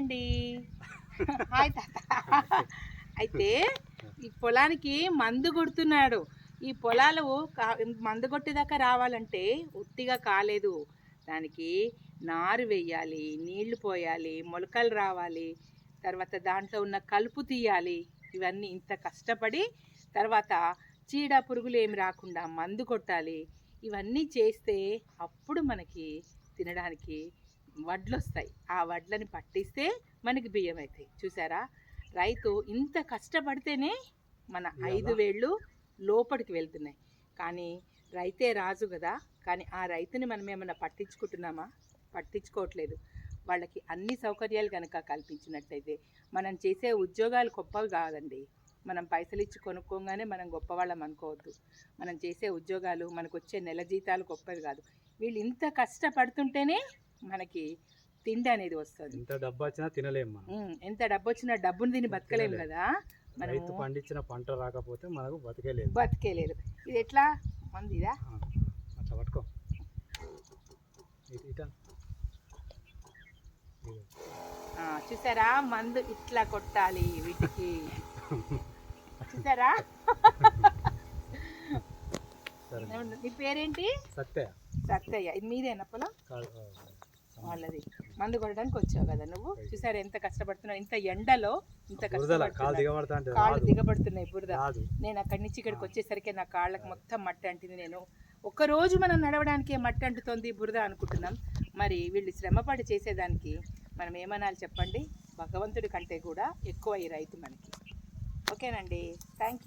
అండి హాయ్ తాత. అయితే ఈ పొలానికి మందు కొడుతున్నాడు. ఈ పొలాలు కా- మందు కొట్టేదాకా రావాలంటే ఉట్టిగా కాలేదు. దానికి నారు వేయాలి నీళ్ళు పోయాలి మొలకలు రావాలి. తర్వాత దాంట్లో ఉన్న కలుపు తీయాలి. ఇవన్నీ ఇంత కష్టపడి తర్వాత చీడ పురుగులు ఏమి రాకుండా మందు కొట్టాలి. ఇవన్నీ చేస్తే అప్పుడు మనకి తినడానికి వడ్లు వస్తాయి ఆ వడ్లని పట్టిస్తే మనకి బియ్యం అవుతాయి చూసారా? రైతు ఇంత కష్టపడితేనే మన ఐదు వేళ్ళు లోపలికి వెళ్తున్నాయి. కానీ రైతే రాజు కదా. కానీ ఆ రైతుని మనం ఏమైనా పట్టించుకుంటున్నామా? పట్టించుకోవట్లేదు. వాళ్ళకి అన్ని సౌకర్యాలు కనుక కల్పించినట్లయితే మనం చేసే ఉద్యోగాలు గొప్పవి కాదండి. మనం పైసలు ఇచ్చి కొనుక్కోగానే మనం గొప్పవాళ్ళం అనుకోవద్దు. మనం చేసే ఉద్యోగాలు మనకు వచ్చే నెల జీతాలు గొప్పవి కాదు. వీళ్ళు ఇంత కష్టపడుతుంటేనే మనకి తిండి అనేది వస్తుంది. ఎంత డబ్బు వచ్చినా తినలేము మనం. ఎంత డబ్బు వచ్చినా డబ్బుని తిని బతకలేము కదా. రైతు పండించిన పంట రాకపోతే మనకు బతికేలేదు. బతికేలేదు. ఇది ఎట్లా? మంది ఇదా? అట్లా పట్టుకో. చూసారా? మందు ఇట్లా కొట్టాలి వీటికి. చూసారా? సరే. నీ పేరేంటి? సత్య. సత్తయ్య ఇది మీదేనా పొలం? వాళ్ళది. మందు కొట్టడానికి వచ్చావు కదా నువ్వు? చూసారా ఎంత కష్టపడుతున్నావు? ఇంత ఎండలో ఇంత కష్టపడుతున్నావు. కాళ్ళు దిగబడుతున్నాయి బురద. రాదు. నేను అక్కడి నుంచి ఇక్కడికి వచ్చేసరికి నా కాళ్ళకి మొత్తం మట్టి అంటింది నేను. ఒక్క రోజు మనం నడవడానికి మట్టి అంటుతోంది బురద అనుకుంటున్నాం. మరి వీళ్ళు శ్రమపడి చేసేదానికి మనం ఏమనాలి చెప్పండి? భగవంతుడి కంటే కూడా ఎక్కువ ఈ రైతు మనకి. ఓకేనండి. Thank you